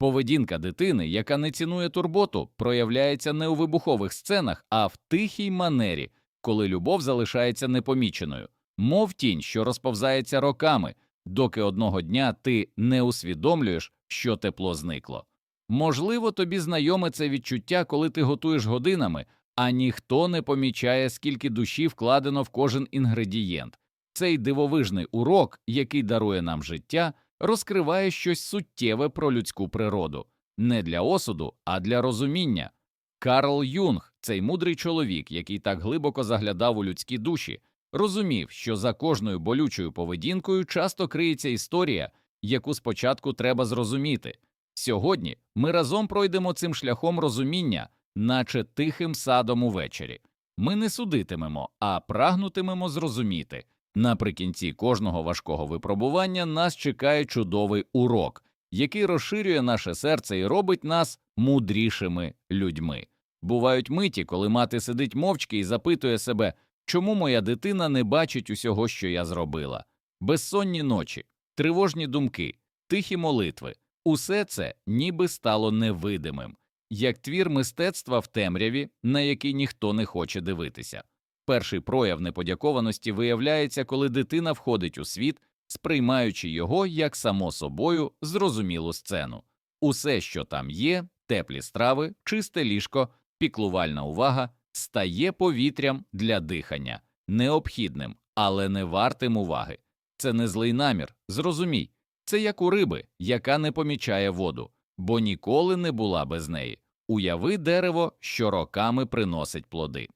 Поведінка дитини, яка не цінує турботу, проявляється не у вибухових сценах, а в тихій манері, коли любов залишається непоміченою, мов тінь, що розповзається роками, доки одного дня ти не усвідомлюєш, що тепло зникло. Можливо, тобі знайоме це відчуття, коли ти готуєш годинами, а ніхто не помічає, скільки душі вкладено в кожен інгредієнт. Цей дивовижний урок, який дарує нам життя, розкриває щось суттєве про людську природу, не для осуду, а для розуміння. Карл Юнг, цей мудрий чоловік, який так глибоко заглядав у людські душі, розумів, що за кожною болючою поведінкою часто криється історія, яку спочатку треба зрозуміти. Сьогодні ми разом пройдемо цим шляхом розуміння, наче тихим садом увечері. Ми не судитимемо, а прагнутимемо зрозуміти. Наприкінці кожного важкого випробування нас чекає чудовий урок, який розширює наше серце і робить нас мудрішими людьми. Бувають миті, коли мати сидить мовчки і запитує себе, чому моя дитина не бачить усього, що я зробила. Безсонні ночі, тривожні думки, тихі молитви усе це ніби стало невидимим, як твір мистецтва в темряві, на який ніхто не хоче дивитися. Перший прояв неподякованості виявляється, коли дитина входить у світ, сприймаючи його як само собою зрозумілу сцену. Усе, що там є, теплі страви, чисте ліжко, піклувальна увага, стає повітрям для дихання, необхідним, але не вартим уваги. Це не злий намір, зрозумій. Це як у риби, яка не помічає воду, бо ніколи не була без неї. Уяви дерево, що роками приносить плоди.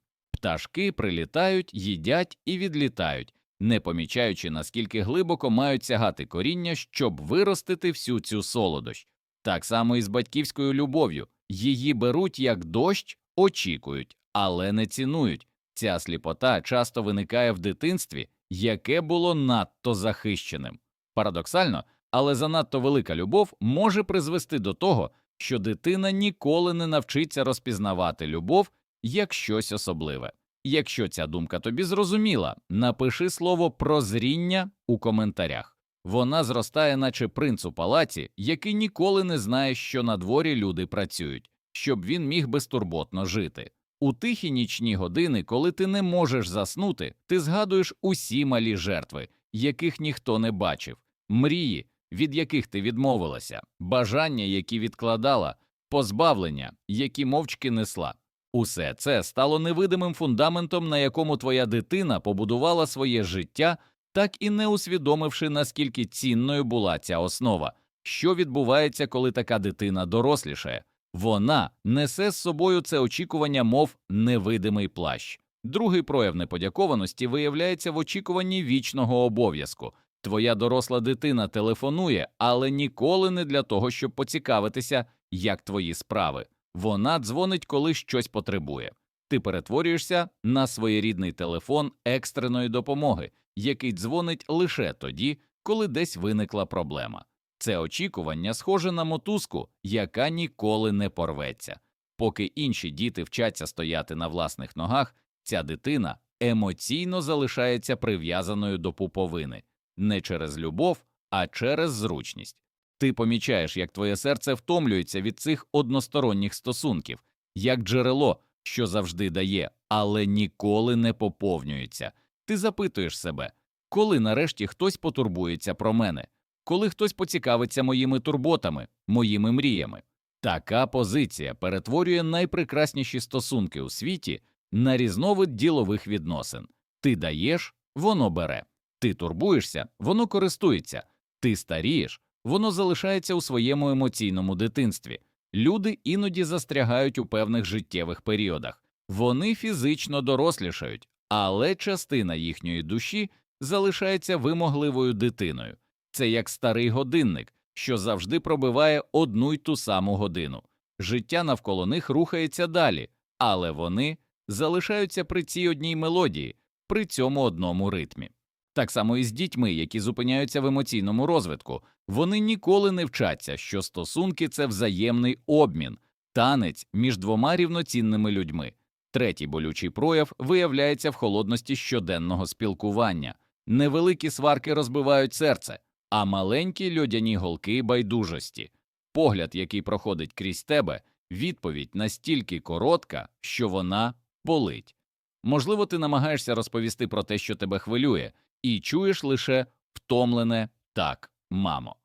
Пташки прилітають, їдять і відлітають, не помічаючи, наскільки глибоко мають сягати коріння, щоб виростити всю цю солодощ. Так само і з батьківською любов'ю її беруть як дощ, очікують, але не цінують. Ця сліпота часто виникає в дитинстві, яке було надто захищеним. Парадоксально, але занадто велика любов може призвести до того, що дитина ніколи не навчиться розпізнавати любов як щось особливе. Якщо ця думка тобі зрозуміла, напиши слово прозріння у коментарях. Вона зростає, наче принц у палаці, який ніколи не знає, що на дворі люди працюють, щоб він міг безтурботно жити. У тихі нічні години, коли ти не можеш заснути, ти згадуєш усі малі жертви, яких ніхто не бачив, мрії, від яких ти відмовилася, бажання, які відкладала, позбавлення, які мовчки несла. Усе це стало невидимим фундаментом, на якому твоя дитина побудувала своє життя, так і не усвідомивши, наскільки цінною була ця основа, що відбувається, коли така дитина дорослішає. Вона несе з собою це очікування, мов невидимий плащ. Другий прояв неподякованості виявляється в очікуванні вічного обов'язку. Твоя доросла дитина телефонує, але ніколи не для того, щоб поцікавитися, як твої справи. Вона дзвонить, коли щось потребує. Ти перетворюєшся на своєрідний телефон екстреної допомоги, який дзвонить лише тоді, коли десь виникла проблема. Це очікування схоже на мотузку, яка ніколи не порветься. Поки інші діти вчаться стояти на власних ногах, ця дитина емоційно залишається прив'язаною до пуповини не через любов, а через зручність. Ти помічаєш, як твоє серце втомлюється від цих односторонніх стосунків, як джерело, що завжди дає, але ніколи не поповнюється. Ти запитуєш себе, коли нарешті хтось потурбується про мене, коли хтось поцікавиться моїми турботами, моїми мріями. Така позиція перетворює найпрекрасніші стосунки у світі на різновид ділових відносин. Ти даєш, воно бере. Ти турбуєшся, воно користується, ти старієш, воно залишається у своєму емоційному дитинстві. Люди іноді застрягають у певних життєвих періодах, вони фізично дорослішають, але частина їхньої душі залишається вимогливою дитиною. Це як старий годинник, що завжди пробиває одну й ту саму годину. Життя навколо них рухається далі, але вони залишаються при цій одній мелодії, при цьому одному ритмі. Так само і з дітьми, які зупиняються в емоційному розвитку, вони ніколи не вчаться, що стосунки це взаємний обмін, танець між двома рівноцінними людьми. Третій болючий прояв виявляється в холодності щоденного спілкування. Невеликі сварки розбивають серце, а маленькі льодяні голки байдужості. погляд, який проходить крізь тебе, відповідь настільки коротка, що вона болить. Можливо, ти намагаєшся розповісти про те, що тебе хвилює, і чуєш лише втомлене так, мамо.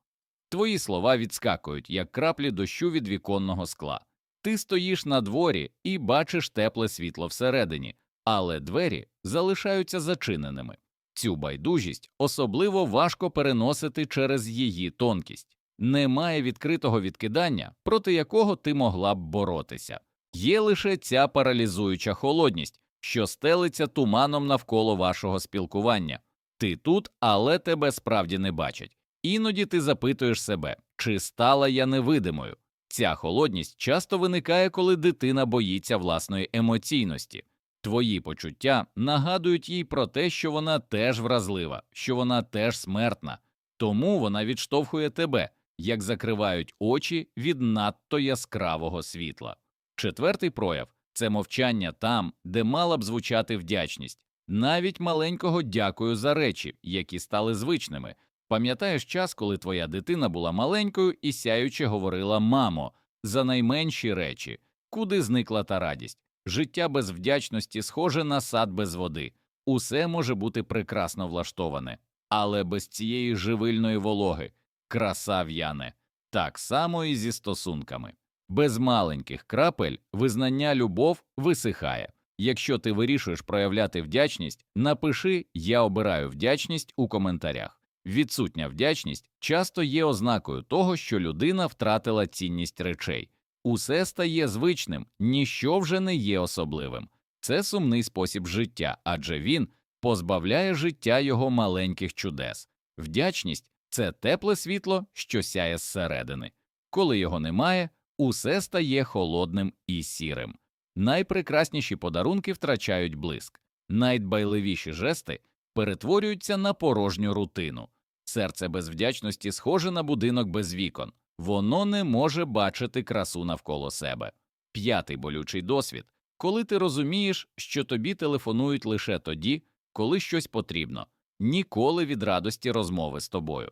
Твої слова відскакують, як краплі дощу від віконного скла. Ти стоїш на дворі і бачиш тепле світло всередині, але двері залишаються зачиненими. Цю байдужість особливо важко переносити через її тонкість. Немає відкритого відкидання, проти якого ти могла б боротися. Є лише ця паралізуюча холодність, що стелиться туманом навколо вашого спілкування. Ти тут, але тебе справді не бачать. Іноді ти запитуєш себе, чи стала я невидимою. Ця холодність часто виникає, коли дитина боїться власної емоційності. Твої почуття нагадують їй про те, що вона теж вразлива, що вона теж смертна, тому вона відштовхує тебе, як закривають очі від надто яскравого світла. Четвертий прояв це мовчання там, де мала б звучати вдячність, навіть маленького дякую за речі, які стали звичними. Пам'ятаєш час, коли твоя дитина була маленькою і сяюче говорила мамо за найменші речі, куди зникла та радість. Життя без вдячності схоже на сад без води. Усе може бути прекрасно влаштоване, але без цієї живильної вологи краса в'яне. Так само і зі стосунками. Без маленьких крапель визнання любов висихає. Якщо ти вирішуєш проявляти вдячність, напиши Я обираю вдячність у коментарях. Відсутня вдячність часто є ознакою того, що людина втратила цінність речей. Усе стає звичним, ніщо вже не є особливим. Це сумний спосіб життя, адже він позбавляє життя його маленьких чудес. Вдячність це тепле світло, що сяє зсередини. Коли його немає, усе стає холодним і сірим. Найпрекрасніші подарунки втрачають блиск, найдбайливіші жести перетворюються на порожню рутину. Серце без вдячності схоже на будинок без вікон, воно не може бачити красу навколо себе. П'ятий болючий досвід коли ти розумієш, що тобі телефонують лише тоді, коли щось потрібно, ніколи від радості розмови з тобою.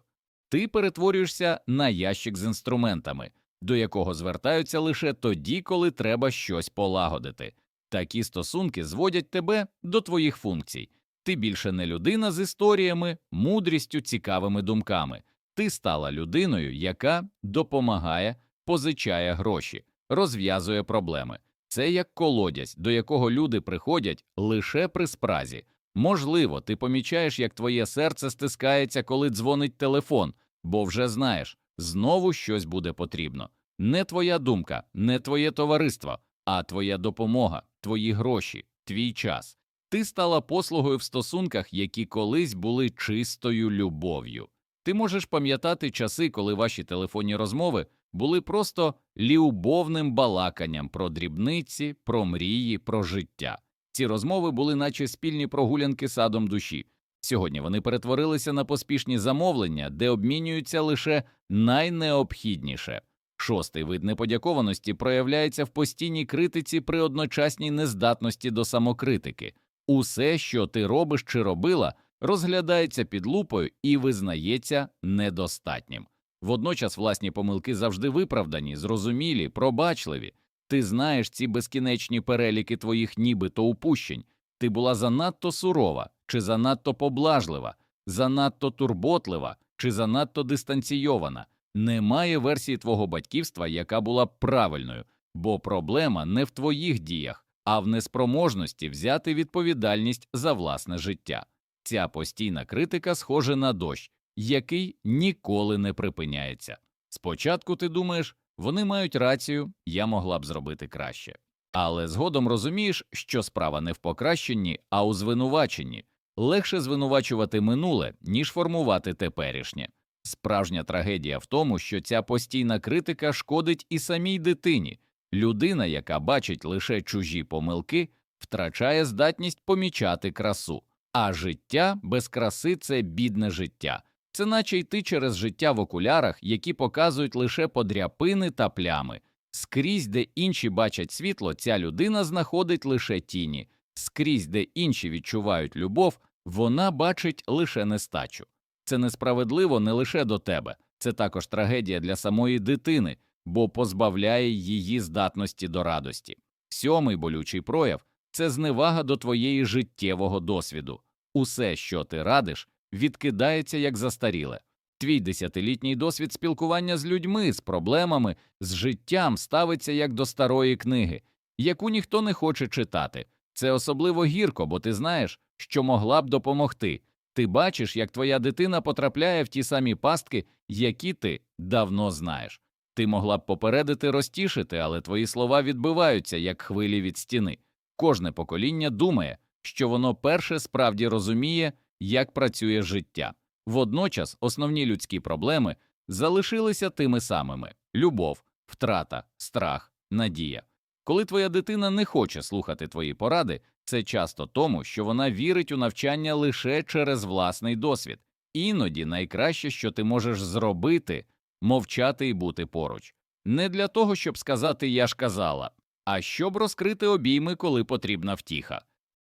Ти перетворюєшся на ящик з інструментами, до якого звертаються лише тоді, коли треба щось полагодити. Такі стосунки зводять тебе до твоїх функцій. Ти більше не людина з історіями, мудрістю, цікавими думками. Ти стала людиною, яка допомагає, позичає гроші, розв'язує проблеми. Це як колодязь, до якого люди приходять лише при спразі. Можливо, ти помічаєш, як твоє серце стискається, коли дзвонить телефон, бо вже знаєш, знову щось буде потрібно. Не твоя думка, не твоє товариство, а твоя допомога, твої гроші, твій час. Ти стала послугою в стосунках, які колись були чистою любов'ю. Ти можеш пам'ятати часи, коли ваші телефонні розмови були просто любовним балаканням про дрібниці, про мрії, про життя. Ці розмови були, наче спільні прогулянки садом душі. Сьогодні вони перетворилися на поспішні замовлення, де обмінюються лише найнеобхідніше. Шостий вид неподякованості проявляється в постійній критиці при одночасній нездатності до самокритики. Усе, що ти робиш чи робила, розглядається під лупою і визнається недостатнім. Водночас власні помилки завжди виправдані, зрозумілі, пробачливі. Ти знаєш ці безкінечні переліки твоїх нібито упущень. Ти була занадто сурова, чи занадто поблажлива, занадто турботлива, чи занадто дистанційована. Немає версії твого батьківства, яка була б правильною, бо проблема не в твоїх діях, а в неспроможності взяти відповідальність за власне життя. Ця постійна критика схожа на дощ, який ніколи не припиняється. Спочатку ти думаєш, вони мають рацію, я могла б зробити краще. Але згодом розумієш, що справа не в покращенні, а у звинуваченні. Легше звинувачувати минуле, ніж формувати теперішнє. Справжня трагедія в тому, що ця постійна критика шкодить і самій дитині. Людина, яка бачить лише чужі помилки, втрачає здатність помічати красу, а життя без краси це бідне життя. Це наче йти через життя в окулярах, які показують лише подряпини та плями. Скрізь, де інші бачать світло, ця людина знаходить лише тіні, скрізь, де інші відчувають любов, вона бачить лише нестачу. Це несправедливо не лише до тебе, це також трагедія для самої дитини, бо позбавляє її здатності до радості. Сьомий болючий прояв це зневага до твоєї життєвого досвіду. Усе, що ти радиш, відкидається як застаріле. Твій десятилітній досвід спілкування з людьми, з проблемами, з життям ставиться як до старої книги, яку ніхто не хоче читати. Це особливо гірко, бо ти знаєш, що могла б допомогти. Ти бачиш, як твоя дитина потрапляє в ті самі пастки, які ти давно знаєш. Ти могла б попередити, розтішити, але твої слова відбиваються, як хвилі від стіни. Кожне покоління думає, що воно перше справді розуміє, як працює життя. Водночас основні людські проблеми залишилися тими самими любов, втрата, страх, надія. Коли твоя дитина не хоче слухати твої поради, це часто тому, що вона вірить у навчання лише через власний досвід. Іноді найкраще, що ти можеш зробити, мовчати і бути поруч. Не для того, щоб сказати я ж казала, а щоб розкрити обійми, коли потрібна втіха.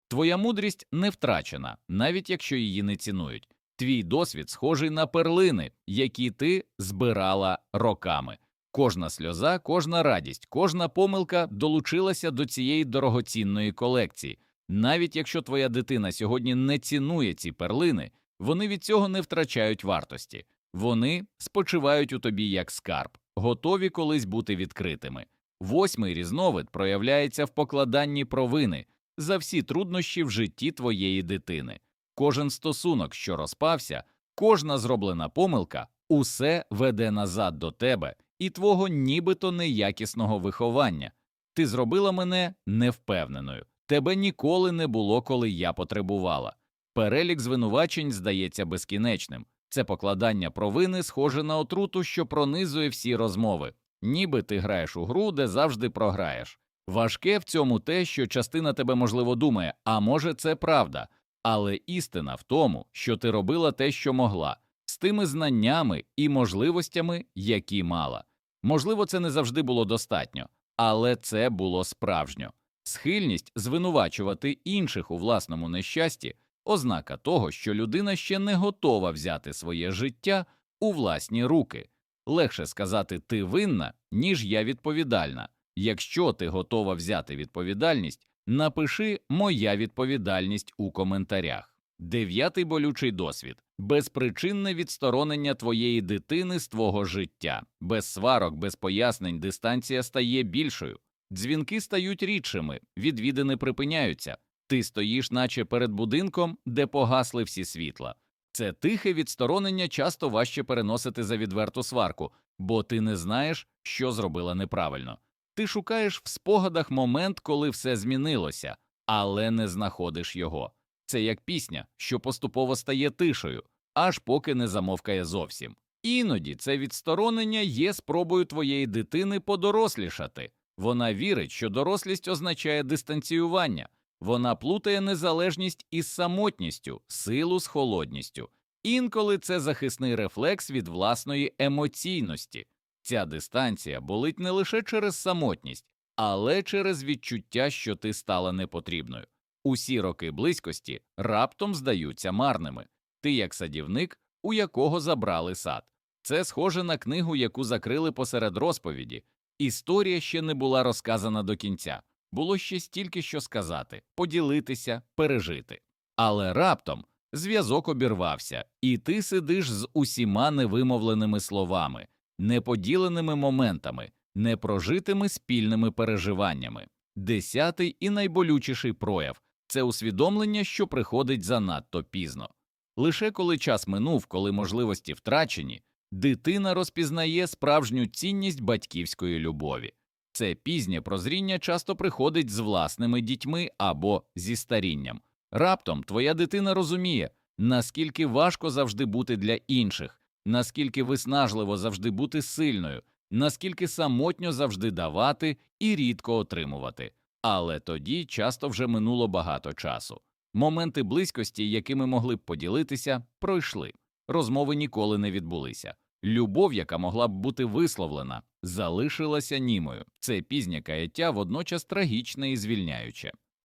Твоя мудрість не втрачена, навіть якщо її не цінують. Твій досвід схожий на перлини, які ти збирала роками. Кожна сльоза, кожна радість, кожна помилка долучилася до цієї дорогоцінної колекції. Навіть якщо твоя дитина сьогодні не цінує ці перлини, вони від цього не втрачають вартості. Вони спочивають у тобі як скарб, готові колись бути відкритими. Восьмий різновид проявляється в покладанні провини за всі труднощі в житті твоєї дитини. Кожен стосунок, що розпався, кожна зроблена помилка, усе веде назад до тебе і твого нібито неякісного виховання. Ти зробила мене невпевненою. Тебе ніколи не було, коли я потребувала. Перелік звинувачень здається безкінечним. Це покладання провини схоже на отруту, що пронизує всі розмови, ніби ти граєш у гру, де завжди програєш. Важке в цьому те, що частина тебе можливо думає, а може це правда, але істина в тому, що ти робила те, що могла, з тими знаннями і можливостями, які мала. Можливо, це не завжди було достатньо, але це було справжньо. Схильність звинувачувати інших у власному нещасті ознака того, що людина ще не готова взяти своє життя у власні руки. Легше сказати ти винна, ніж я відповідальна. Якщо ти готова взяти відповідальність, напиши Моя відповідальність у коментарях. Дев'ятий болючий досвід безпричинне відсторонення твоєї дитини з твого життя. Без сварок, без пояснень дистанція стає більшою. Дзвінки стають рідшими, відвідини припиняються. Ти стоїш, наче перед будинком, де погасли всі світла. Це тихе відсторонення часто важче переносити за відверту сварку, бо ти не знаєш, що зробила неправильно. Ти шукаєш в спогадах момент, коли все змінилося, але не знаходиш його. Це як пісня, що поступово стає тишою, аж поки не замовкає зовсім. Іноді це відсторонення є спробою твоєї дитини подорослішати. Вона вірить, що дорослість означає дистанціювання, вона плутає незалежність із самотністю, силу з холодністю. Інколи це захисний рефлекс від власної емоційності. Ця дистанція болить не лише через самотність, але через відчуття, що ти стала непотрібною. Усі роки близькості раптом здаються марними. Ти як садівник, у якого забрали сад. Це схоже на книгу, яку закрили посеред розповіді. Історія ще не була розказана до кінця, було ще стільки що сказати, поділитися, пережити. Але раптом зв'язок обірвався, і ти сидиш з усіма невимовленими словами, неподіленими моментами, непрожитими спільними переживаннями. Десятий і найболючіший прояв це усвідомлення, що приходить занадто пізно. Лише коли час минув, коли можливості втрачені, дитина розпізнає справжню цінність батьківської любові. Це пізнє прозріння часто приходить з власними дітьми або зі старінням. Раптом твоя дитина розуміє, наскільки важко завжди бути для інших, наскільки виснажливо завжди бути сильною, наскільки самотньо завжди давати і рідко отримувати. Але тоді часто вже минуло багато часу. Моменти близькості, якими могли б поділитися, пройшли. Розмови ніколи не відбулися. Любов, яка могла б бути висловлена, залишилася німою. Це пізнє каяття водночас трагічне і звільняюче.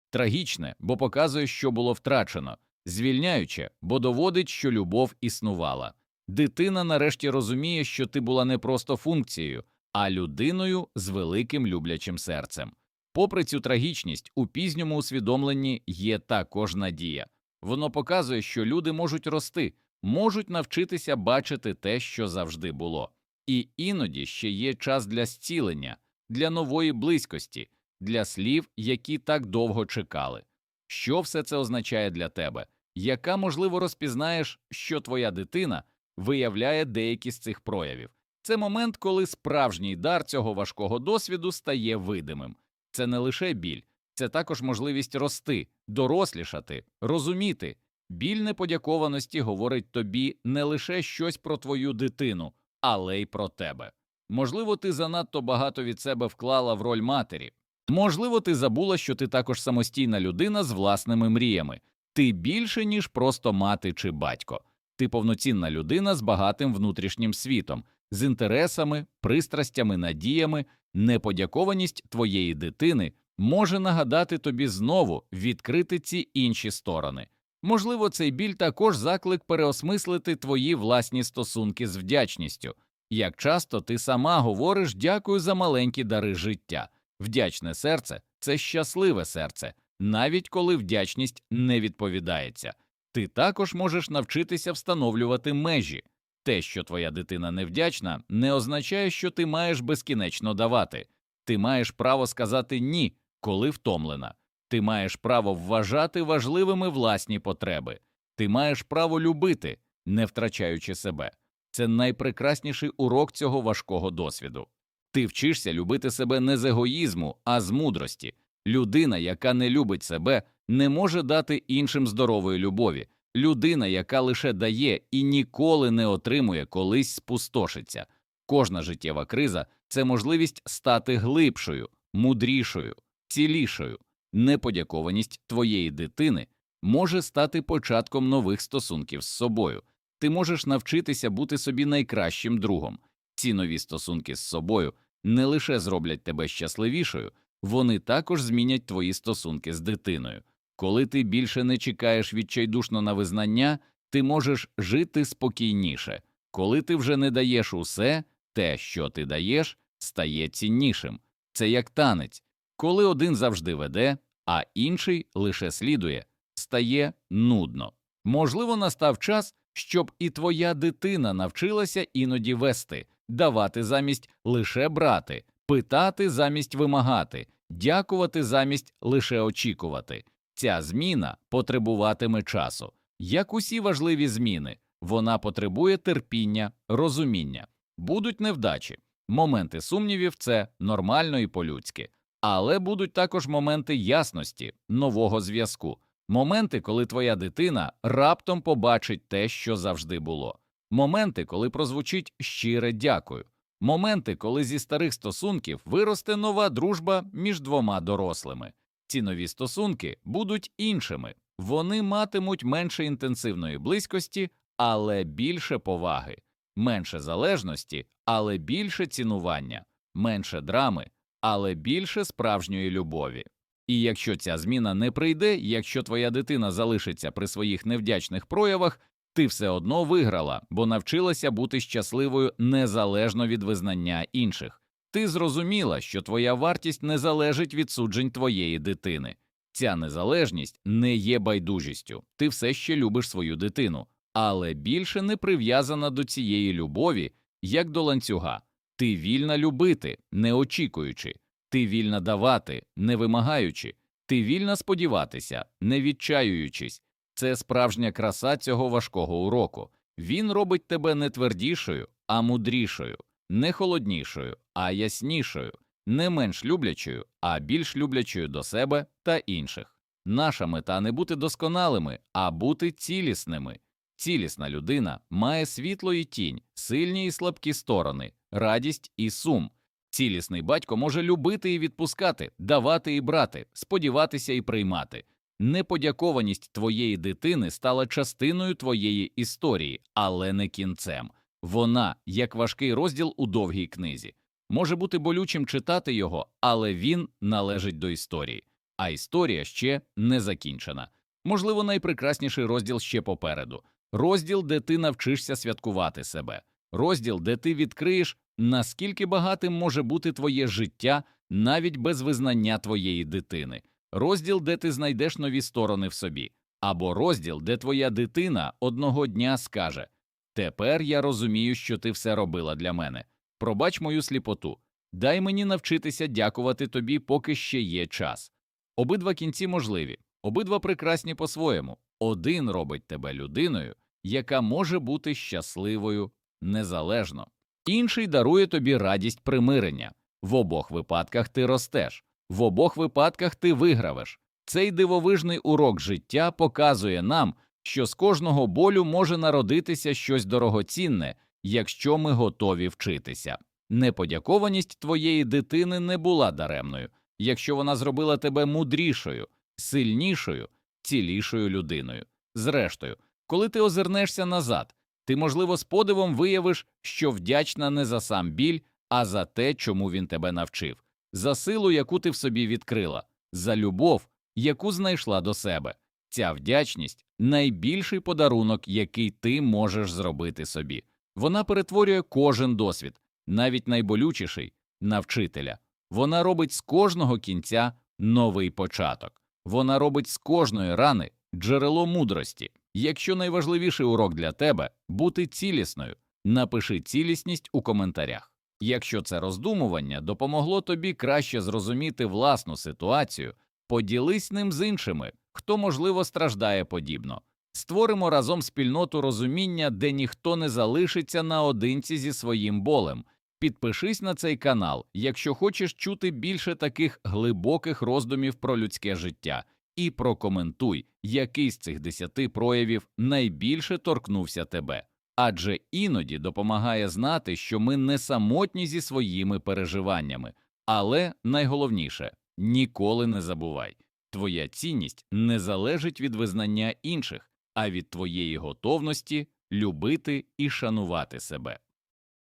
Трагічне, бо показує, що було втрачено, звільняюче, бо доводить, що любов існувала. Дитина нарешті розуміє, що ти була не просто функцією, а людиною з великим люблячим серцем. Попри цю трагічність, у пізньому усвідомленні є також надія. Воно показує, що люди можуть рости, можуть навчитися бачити те, що завжди було. І іноді ще є час для зцілення, для нової близькості, для слів, які так довго чекали. Що все це означає для тебе? Яка, можливо, розпізнаєш, що твоя дитина виявляє деякі з цих проявів? Це момент, коли справжній дар цього важкого досвіду стає видимим. Це не лише біль, це також можливість рости, дорослішати, розуміти. Біль неподякованості говорить тобі не лише щось про твою дитину, але й про тебе. Можливо, ти занадто багато від себе вклала в роль матері. Можливо, ти забула, що ти також самостійна людина з власними мріями. Ти більше, ніж просто мати чи батько. Ти повноцінна людина з багатим внутрішнім світом, з інтересами, пристрастями, надіями. Неподякованість твоєї дитини може нагадати тобі знову відкрити ці інші сторони. Можливо, цей біль також заклик переосмислити твої власні стосунки з вдячністю. Як часто ти сама говориш дякую за маленькі дари життя. Вдячне серце це щасливе серце, навіть коли вдячність не відповідається. Ти також можеш навчитися встановлювати межі. Те, що твоя дитина невдячна, не означає, що ти маєш безкінечно давати. Ти маєш право сказати ні, коли втомлена. Ти маєш право вважати важливими власні потреби. Ти маєш право любити, не втрачаючи себе. Це найпрекрасніший урок цього важкого досвіду. Ти вчишся любити себе не з егоїзму, а з мудрості. Людина, яка не любить себе, не може дати іншим здорової любові. Людина, яка лише дає і ніколи не отримує, колись спустошиться. Кожна життєва криза це можливість стати глибшою, мудрішою, цілішою. Неподякованість твоєї дитини може стати початком нових стосунків з собою. Ти можеш навчитися бути собі найкращим другом. Ці нові стосунки з собою не лише зроблять тебе щасливішою, вони також змінять твої стосунки з дитиною. Коли ти більше не чекаєш відчайдушно на визнання, ти можеш жити спокійніше. Коли ти вже не даєш усе, те, що ти даєш, стає ціннішим. Це як танець, коли один завжди веде, а інший лише слідує, стає нудно. Можливо, настав час, щоб і твоя дитина навчилася іноді вести, давати замість лише брати, питати замість вимагати, дякувати замість лише очікувати. Ця зміна потребуватиме часу. Як усі важливі зміни, вона потребує терпіння, розуміння. Будуть невдачі. Моменти сумнівів це нормально і по-людськи, але будуть також моменти ясності, нового зв'язку, моменти, коли твоя дитина раптом побачить те, що завжди було, моменти, коли прозвучить щире дякую, моменти, коли зі старих стосунків виросте нова дружба між двома дорослими. Ці нові стосунки будуть іншими, вони матимуть менше інтенсивної близькості, але більше поваги, менше залежності, але більше цінування, менше драми, але більше справжньої любові. І якщо ця зміна не прийде, якщо твоя дитина залишиться при своїх невдячних проявах, ти все одно виграла, бо навчилася бути щасливою незалежно від визнання інших. Ти зрозуміла, що твоя вартість не залежить від суджень твоєї дитини. Ця незалежність не є байдужістю, ти все ще любиш свою дитину, але більше не прив'язана до цієї любові, як до ланцюга. Ти вільна любити, не очікуючи, ти вільна давати, не вимагаючи, ти вільна сподіватися, не відчаюючись. Це справжня краса цього важкого уроку. Він робить тебе не твердішою, а мудрішою, не холоднішою, а яснішою, не менш люблячою, а більш люблячою до себе та інших. Наша мета не бути досконалими, а бути цілісними. Цілісна людина має світло і тінь, сильні і слабкі сторони, радість і сум. Цілісний батько може любити і відпускати, давати і брати, сподіватися і приймати. Неподякованість твоєї дитини стала частиною твоєї історії, але не кінцем. Вона, як важкий розділ у довгій книзі, може бути болючим читати його, але він належить до історії, а історія ще не закінчена. Можливо, найпрекрасніший розділ ще попереду. Розділ, де ти навчишся святкувати себе, розділ, де ти відкриєш наскільки багатим може бути твоє життя навіть без визнання твоєї дитини, розділ, де ти знайдеш нові сторони в собі, або розділ, де твоя дитина одного дня скаже Тепер я розумію, що ти все робила для мене. Пробач мою сліпоту. Дай мені навчитися дякувати тобі, поки ще є час. Обидва кінці можливі, обидва прекрасні по-своєму. Один робить тебе людиною, яка може бути щасливою незалежно, інший дарує тобі радість примирення. В обох випадках ти ростеш, в обох випадках ти вигравиш. Цей дивовижний урок життя показує нам, що з кожного болю може народитися щось дорогоцінне, якщо ми готові вчитися. Неподякованість твоєї дитини не була даремною, якщо вона зробила тебе мудрішою, сильнішою, цілішою людиною. Зрештою, коли ти озирнешся назад, ти, можливо, з подивом виявиш, що вдячна не за сам біль, а за те, чому він тебе навчив, за силу, яку ти в собі відкрила, за любов, яку знайшла до себе. Ця вдячність найбільший подарунок, який ти можеш зробити собі. Вона перетворює кожен досвід, навіть найболючіший, на вчителя. Вона робить з кожного кінця новий початок. Вона робить з кожної рани джерело мудрості. Якщо найважливіший урок для тебе бути цілісною, напиши цілісність у коментарях. Якщо це роздумування допомогло тобі краще зрозуміти власну ситуацію, поділись ним з іншими, хто, можливо, страждає подібно. Створимо разом спільноту розуміння, де ніхто не залишиться наодинці зі своїм болем. Підпишись на цей канал, якщо хочеш чути більше таких глибоких роздумів про людське життя, і прокоментуй, який з цих десяти проявів найбільше торкнувся тебе. Адже іноді допомагає знати, що ми не самотні зі своїми переживаннями, але найголовніше ніколи не забувай твоя цінність не залежить від визнання інших, а від твоєї готовності любити і шанувати себе.